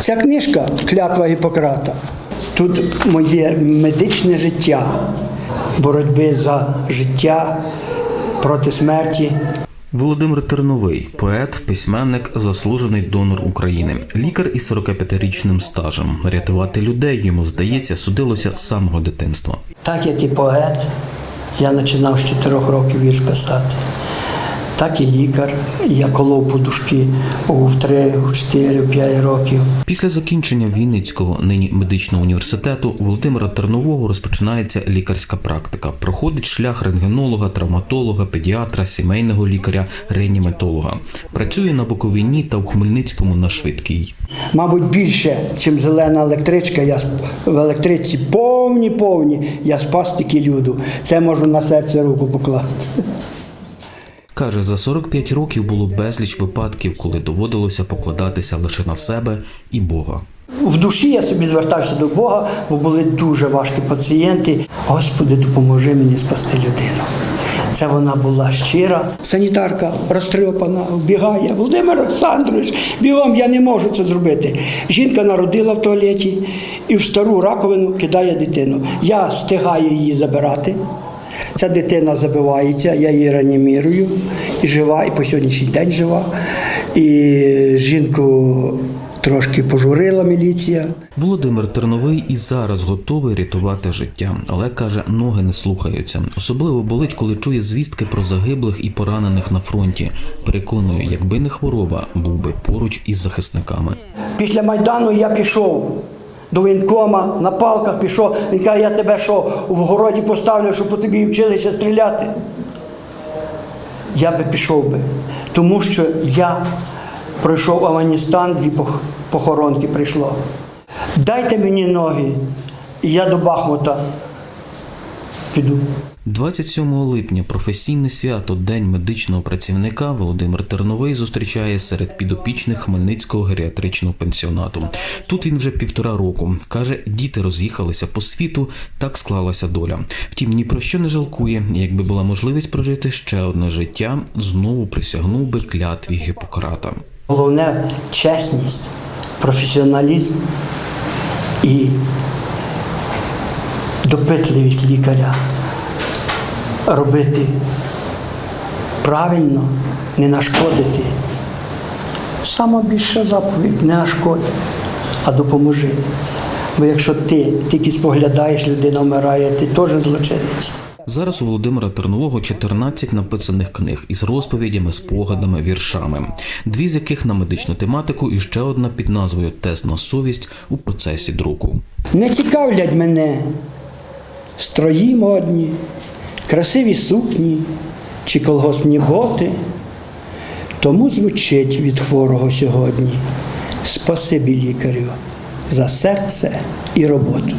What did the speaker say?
Ця книжка Клятва Гіппократа. Тут моє медичне життя, боротьби за життя проти смерті. Володимир Терновий, поет, письменник, заслужений донор України, лікар із 45-річним стажем. Рятувати людей йому здається судилося з самого дитинства. Так як і поет, я починав з 4 років вірш писати. Так і лікар. Я колов подушки у 3, у 4, у 5 років. Після закінчення Вінницького нині медичного університету Володимира Тернового розпочинається лікарська практика. Проходить шлях рентгенолога, травматолога, педіатра, сімейного лікаря, реаніматолога. Працює на Буковині та у Хмельницькому на швидкій. Мабуть, більше, ніж зелена електричка. Я в електриці повні, повні. Я спас тільки люду. Це можу на серце руку покласти. Каже, за 45 років було безліч випадків, коли доводилося покладатися лише на себе і Бога. В душі я собі звертався до Бога, бо були дуже важкі пацієнти. Господи, допоможи мені спасти людину. Це вона була щира. Санітарка розтрьопана, вбігає. Володимир Олександрович, бігом я не можу це зробити. Жінка народила в туалеті і в стару раковину кидає дитину. Я встигаю її забирати. Ця дитина забивається, я її реанімірую і жива, і по сьогоднішній день жива. І жінку трошки пожурила міліція. Володимир Терновий і зараз готовий рятувати життя, але каже, ноги не слухаються. Особливо болить, коли чує звістки про загиблих і поранених на фронті. Переконує, якби не хвороба, був би поруч із захисниками. Після Майдану я пішов до воєнкома, на палках пішов. Він каже, я тебе що, в городі поставлю, щоб по тобі вчилися стріляти. Я би пішов би, тому що я пройшов Афганістан, дві похоронки прийшло. Дайте мені ноги, і я до Бахмута піду. 27 липня професійне свято День медичного працівника Володимир Терновий зустрічає серед підопічних Хмельницького геріатричного пенсіонату. Тут він вже півтора року. Каже, діти роз'їхалися по світу, так склалася доля. Втім, ні про що не жалкує. Якби була можливість прожити ще одне життя, знову присягнув би клятві Гіппократа. Головне чесність, професіоналізм і допитливість лікаря. Робити правильно, не нашкодити. Сама більша заповідь не нашкоди, а допоможи. Бо якщо ти тільки споглядаєш, людина вмирає, ти теж злочинець. Зараз у Володимира Тернового 14 написаних книг із розповідями, спогадами, віршами, дві з яких на медичну тематику і ще одна під назвою Тест на совість у процесі друку. Не цікавлять мене строї модні, красиві сукні чи колгоспні боти. Тому звучить від хворого сьогодні. Спасибі лікарю за серце і роботу.